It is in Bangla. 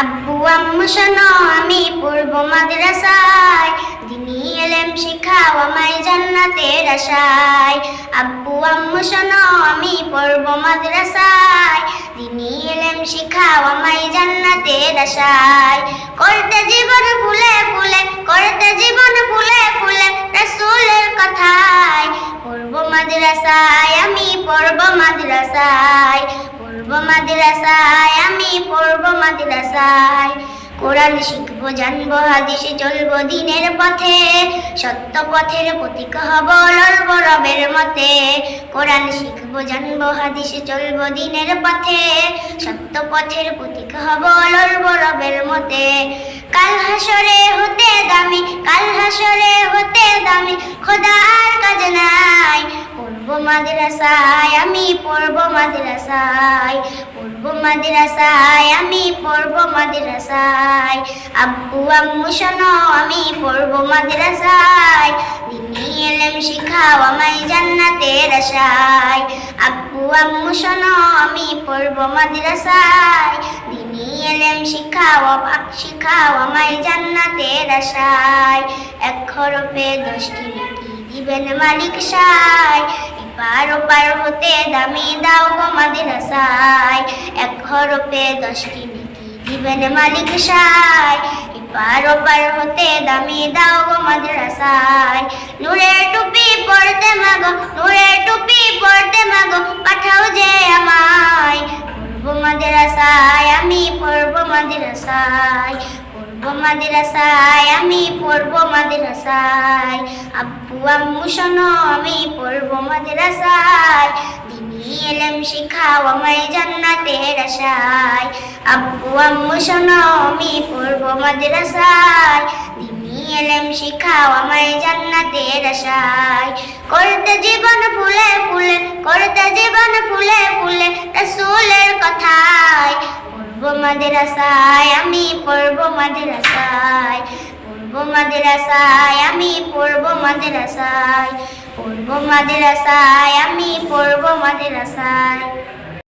আব্বু আম্মু শোনো, আমি পড়ব মাদ্রাসায়। দিনী এলেম শিখাও আমায় জান্নাতের আশায়। আব্বু আম্মু শোনো, আমি পড়ব মাদ্রাসায়। দিনী এলেম শিখাও আমায় জান্নাতের আশায়। করতে জীবন ফুলে ফুলে করতে জীবন ফুলে ফুলে রাসূলের কথায়, পড়ব মাদ্রাসায়, আমি পড়ব মাদ্রাসায়। পড়ব মাদ্রাসায়, আমি পড়ব মাদ্রাসায়। কোরআন শিখব, জানব, হাদিসে চলবো, দিনের পথে, সত্য পথের প্রতীক হব, লড়বো রবের মতে। কোরআন শিখব, জানব, হাদিসে চলবো, দিনের পথে, সত্য পথের প্রতীক হব, লড়বো রবের মতে। কাল হাসরে হতে দামি, কাল হাসরে হতে দামি, খোদার কাজ নাই। পড়ব মাদ্রাসায়, আমি পড়ব মাদ্রাসায় পড়ব মাদ্রাসায়, আমি পড়ব মাদ্রাসায়। আব্বু আম্মু শোনো, আমি পড়ব মাদ্রাসায়। দিনী এলেম শিখাও আমায় জান্নাতের আশায়। আব্বু আম্মু শোনো, আমি পড়ব মাদ্রাসায়। দিনী এলেম শিখাও শিখাও আমায় জান্নাতের আশায়। এক হরফে দশটি দিবেন মালিক সায়। এপার ওপার হতে দামি, দাও গো মাদ্রাসায় এক হরফে দশটি নাকি দিবেন মালিক সায় এপার ওপার হতে দামি, দাও গো মাদ্রাসায় নূরের টুপি পড়তে মাগো, নূরের টুপি পড়তে মাগো, পাঠাও যে আমায়। পড়ব মাদ্রাসায় আমি পড়ব মাদ্রাসায় মাদ্রাসায়, আমি পড়ব মাদ্রাসায়। আব্বু, আম্মু, শোনো, আমি পড়ব মাদ্রাসায়। দিনী এলেম শিখাও আমায় জান্নাতের আশায়। আব্বু, আম্মু, শোনো, আমি পড়ব মাদ্রাসায়। দিনী এলেম শিখাও আমায় জান্নাতের আশায়। করতে জীবন ফুলে ফুলে, করতে জীবন ফুলে ফুলে, রসুলের পড়ব মাদ্রাসায় আমি পড়ব মাদ্রাসায় পড়ব মাদ্রাসায় আমি পড়ব মাদ্রাসায় পড়ব মাদ্রাসায় আমি পড়ব মাদ্রাসায়।